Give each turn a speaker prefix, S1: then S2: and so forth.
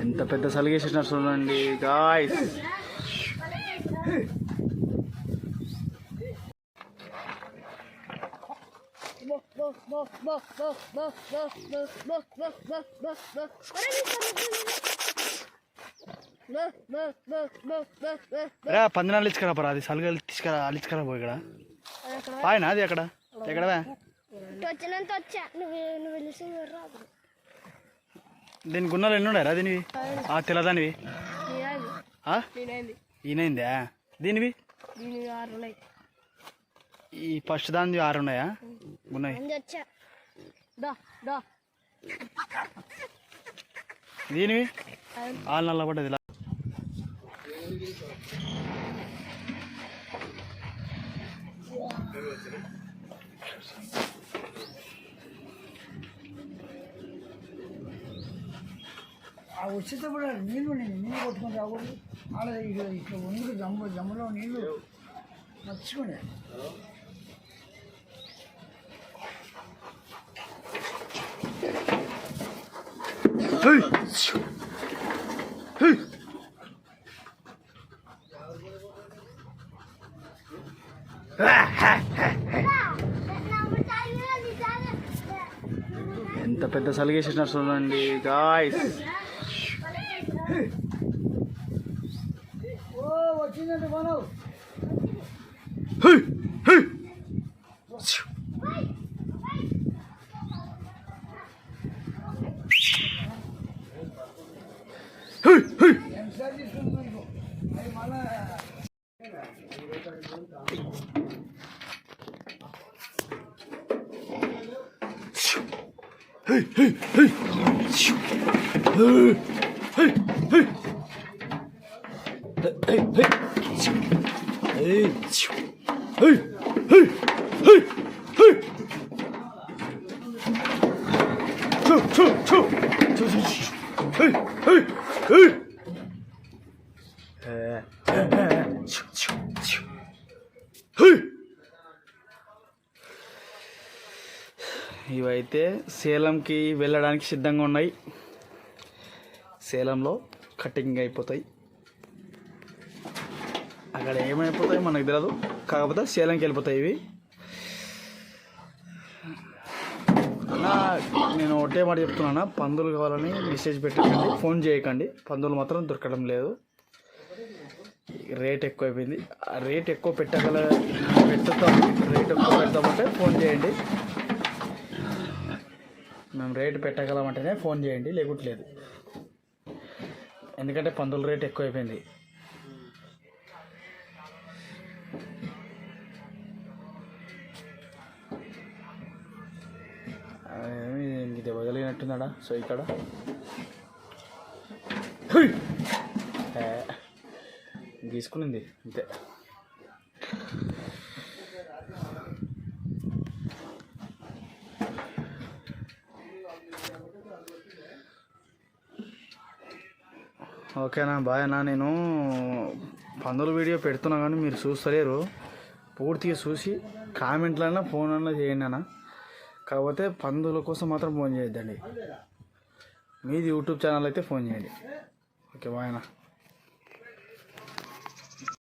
S1: ఎంత పెద్ద సలిగేసిన చూడండి గాయస్ రా పందినాలు ఇచ్చుకరా పరా అది సలిగా తీసుకురా అలిచుకరా పోయి ఇక్కడ. పాయనా అది ఎక్కడ? ఎక్కడవా?
S2: వచ్చినంత వచ్చా. నువ్వు రాదు
S1: దీని గున్నలు ఎన్ని ఉన్నాయరా దీనివి? ఆ తెల్లదానివి?
S3: నేనేది.
S1: ఈయనైందా? దీనివి?
S3: ఆరు
S1: ఈ ఫస్ట్ దాని ఆరు ఉన్నాయా? ఉన్నాయి. దీనివి? ఆలు నల్ల పడ్డది.
S4: ಅವು ಚಿತ್ರಬಳ ನೀರು ನೀರು ಕೊಟ್ಕೊಂಡು ಅವು ಆಳ ಈಗ ಈಗ ಒಂದು ಜಂಬ ಜಂಬಲ ನೀರು ಮಚ್ಚಿಕೊಂಡೆ Hey!
S1: ఎంత పెద్ద సలిగేసిన చూడండి గాయస్
S4: ఓ వచ్చిందంటే మనం 嘿，嘿，嘿，咻，嘿，嘿，嘿，
S1: 嘿，嘿，嘿，咻，嘿，嘿，嘿，嘿，嘿，咻，咻，咻，咻，咻，嘿，嘿，嘿，嘿，嘿，嘿。ఇవైతే సేలంకి వెళ్ళడానికి సిద్ధంగా ఉన్నాయి. సేలంలో కటింగ్ అయిపోతాయి. అక్కడ ఏమైపోతాయి మనకు తెలియదు కాకపోతే సేలంకి వెళ్ళిపోతాయి ఇవి. నేను ఒకటే మాట చెప్తున్నాను పందులు కావాలని మెసేజ్ పెట్టకండి ఫోన్ చేయకండి. పందులు మాత్రం దొరకడం లేదు. రేట్ ఎక్కువ అయిపోయింది ఆ రేట్ ఎక్కువ పెట్టగల పెట్టుతాం రేట్ ఎక్కువ పెడతామంటే ఫోన్ చేయండి. మేము రేటు పెట్టగలమంటేనే ఫోన్ చేయండి లేకుట్లేదు ఎందుకంటే పందుల రేట్ ఎక్కువైపోయింది. ఇది వదిలినట్టున్నాడా? సో ఇక్కడ. గీసుకునింది అంతే. ఓకేనా బాయ్ అన్న. నేను పందుల వీడియో పెడుతున్నా కానీ మీరు చూస్తలేరు. పూర్తిగా చూసి కామెంట్లన్నా ఫోన్ అన్నా చేయండి అన్న. కాకపోతే పందుల కోసం మాత్రం ఫోన్ చేయొద్దండి. మీది యూట్యూబ్ ఛానల్ అయితే ఫోన్ చేయండి. ఓకే బాయ్ అన్న.